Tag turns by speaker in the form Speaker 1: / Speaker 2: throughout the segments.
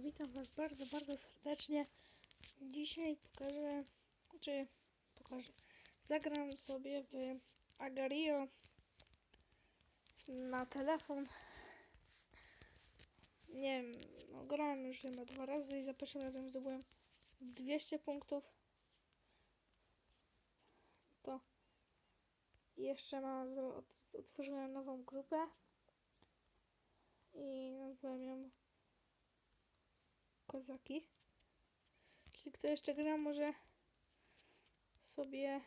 Speaker 1: witam Was bardzo, bardzo serdecznie. Dzisiaj pokażę, czy pokażę, zagram sobie w Agario na telefon. Nie wiem, no grałem już chyba dwa razy i za pierwszym razem zdobyłem 200 punktów. To jeszcze mam, otworzyłem nową grupę i nazwałem ją kozaki. Jeśli kto jeszcze gra, może sobie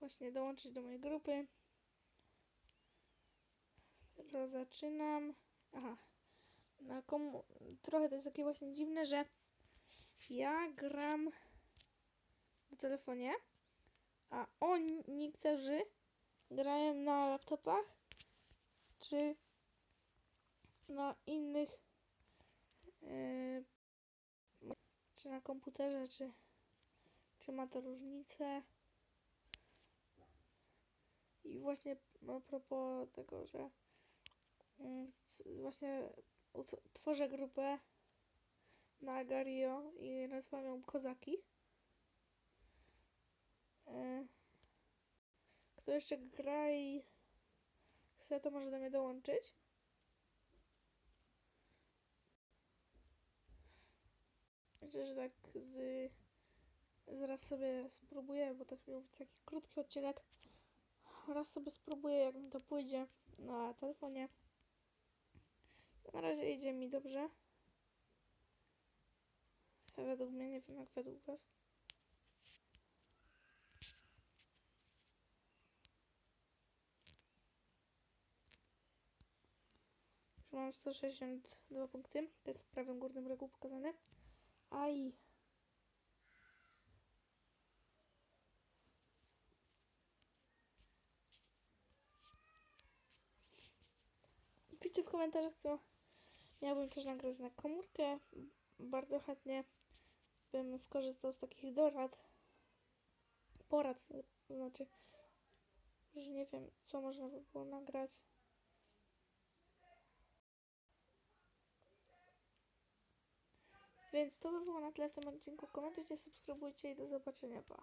Speaker 1: właśnie dołączyć do mojej grupy. Dopiero zaczynam. Aha. Na komu... Trochę to jest takie właśnie dziwne, że ja gram na telefonie, a oni niektórzy grają na laptopach czy na innych czy na komputerze, czy, czy ma to różnicę. I właśnie a propos tego, że mm, właśnie tworzę grupę na Agario i nazywam ją Kozaki. Yy, Kto jeszcze gra i chce, to może do mnie dołączyć. Że tak z... Zaraz sobie spróbuję, bo to miał być taki krótki odcinek. Raz sobie spróbuję, jak mi to pójdzie na telefonie. Na razie idzie mi dobrze. Według mnie, nie wiem jak według was. Już mam 162 punkty. To jest w prawym górnym rogu pokazane. Aj. Piszcie w komentarzach, co miałbym też nagrać na komórkę. Bardzo chętnie bym skorzystał z takich dorad. Porad, to znaczy, że nie wiem, co można by było nagrać. Więc to by było na tyle w tym odcinku. Komentujcie, subskrybujcie i do zobaczenia. Pa.